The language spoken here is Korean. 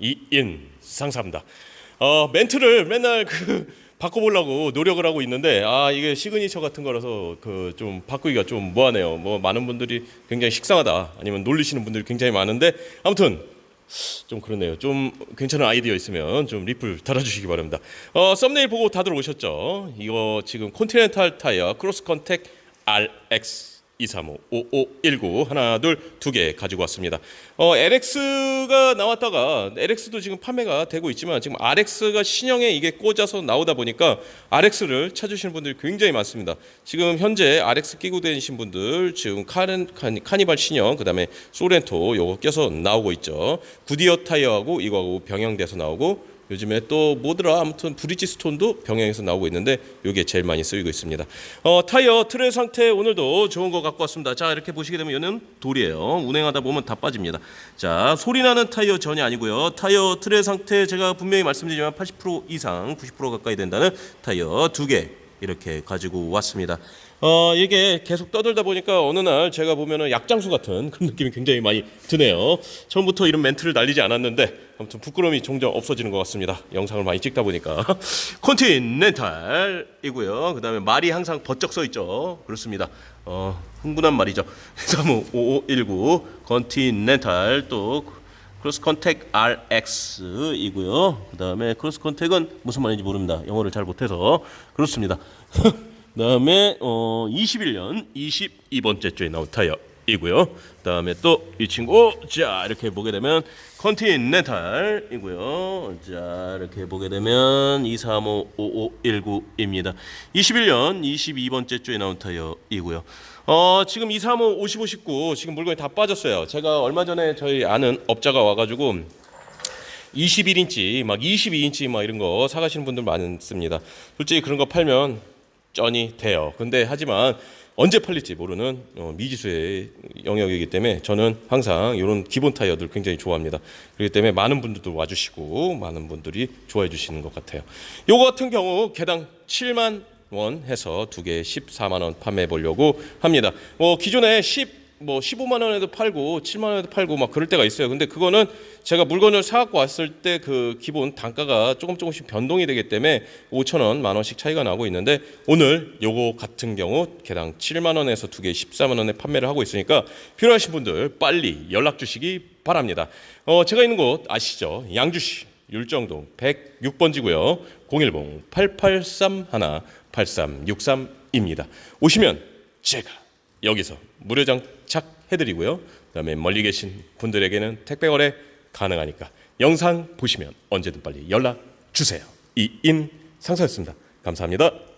이인 상사입니다. 어, 멘트를 맨날 그 바꿔보려고 노력을 하고 있는데 아 이게 시그니처 같은 거라서 그 좀 바꾸기가 좀 뭐하네요. 뭐 많은 분들이 굉장히 식상하다 아니면 놀리시는 분들이 굉장히 많은데 아무튼 좀 그러네요. 좀 괜찮은 아이디어 있으면 좀 리플 달아주시기 바랍니다. 어, 썸네일 보고 다들 오셨죠? 이거 지금 콘티넨탈 타이어 크로스 컨택 RX 235 5519 하나 둘 두 개 가지고 왔습니다. 어, LX가 나왔다가 LX도 지금 판매가 되고 있지만 지금 RX가 신형에 이게 꽂아서 나오다 보니까 RX를 찾으시는 분들이 굉장히 많습니다. 지금 현재 RX 끼고 다니신 분들 지금 카니, 카니발 신형 그다음에 소렌토 요거 껴서 나오고 있죠. 구디어 타이어하고 이거하고 병행돼서 나오고 요즘에 또 뭐더라 아무튼 브릿지 스톤도 병행해서 나오고 있는데 이게 제일 많이 쓰이고 있습니다. 어, 타이어 트레 상태 오늘도 좋은 거 갖고 왔습니다. 자 이렇게 보시게 되면 얘는 돌이에요. 운행하다 보면 다 빠집니다. 자 소리 나는 타이어 전혀 아니고요. 타이어 트레 상태 제가 분명히 말씀드리지만 80% 이상 90% 가까이 된다는 타이어 두 개 이렇게 가지고 왔습니다. 어 이게 계속 떠들다 보니까 어느 날 제가 보면은 약장수 같은 그런 느낌이 굉장히 많이 드네요. 처음부터 이런 멘트를 날리지 않았는데 아무튼 부끄러움이 종종 없어지는 것 같습니다. 영상을 많이 찍다 보니까 컨티넨탈이고요. 그다음에 말이 항상 버쩍 써 있죠. 그렇습니다. 어 흥분한 말이죠. 355519 컨티넨탈 또 크로스 컨택 RX이고요. 그 다음에 크로스 컨택은 무슨 말인지 모릅니다. 영어를 잘 못해서 그렇습니다. 그 다음에 어 21년 22번째 주에 나온 타이어 이고요. 그다음에 또 이 친구 자 이렇게 보게 되면 컨티넨탈이고요. 자 이렇게 보게 되면 2355519입니다. 21년 22번째 주에 나온 타이어이고요. 어 지금 235 55 19 지금 물건이 다 빠졌어요. 제가 얼마 전에 저희 아는 업자가 와가지고 21인치 막 22인치 막 이런 거 사가시는 분들 많습니다. 솔직히 그런 거 팔면 쩐이 돼요. 근데 하지만 언제 팔릴지 모르는 어, 미지수의 영역이기 때문에 저는 항상 이런 기본 타이어들 굉장히 좋아합니다. 그렇기 때문에 많은 분들도 와주시고 많은 분들이 좋아해 주시는 것 같아요. 요거 같은 경우 개당 7만 원 해서 두 개 14만 원 판매해 보려고 합니다. 뭐 기존에 10 뭐 15만 원에도 팔고 7만 원에도 팔고 막 그럴 때가 있어요. 근데 그거는 제가 물건을 사 갖고 왔을 때 그 기본 단가가 조금 조금씩 변동이 되기 때문에 5천 원, 만 원씩 차이가 나고 있는데 오늘 요거 같은 경우 개당 7만 원에서 두 개 14만 원에 판매를 하고 있으니까 필요하신 분들 빨리 연락 주시기 바랍니다. 어, 제가 있는 곳 아시죠? 양주시 율정동 106번지고요. 010 883 1 8363입니다. 오시면 제가 여기서 무료 장착 해드리고요. 그다음에 멀리 계신 분들에게는 택배 거래 가능하니까 영상 보시면 언제든 빨리 연락 주세요. 이인 상사였습니다. 감사합니다.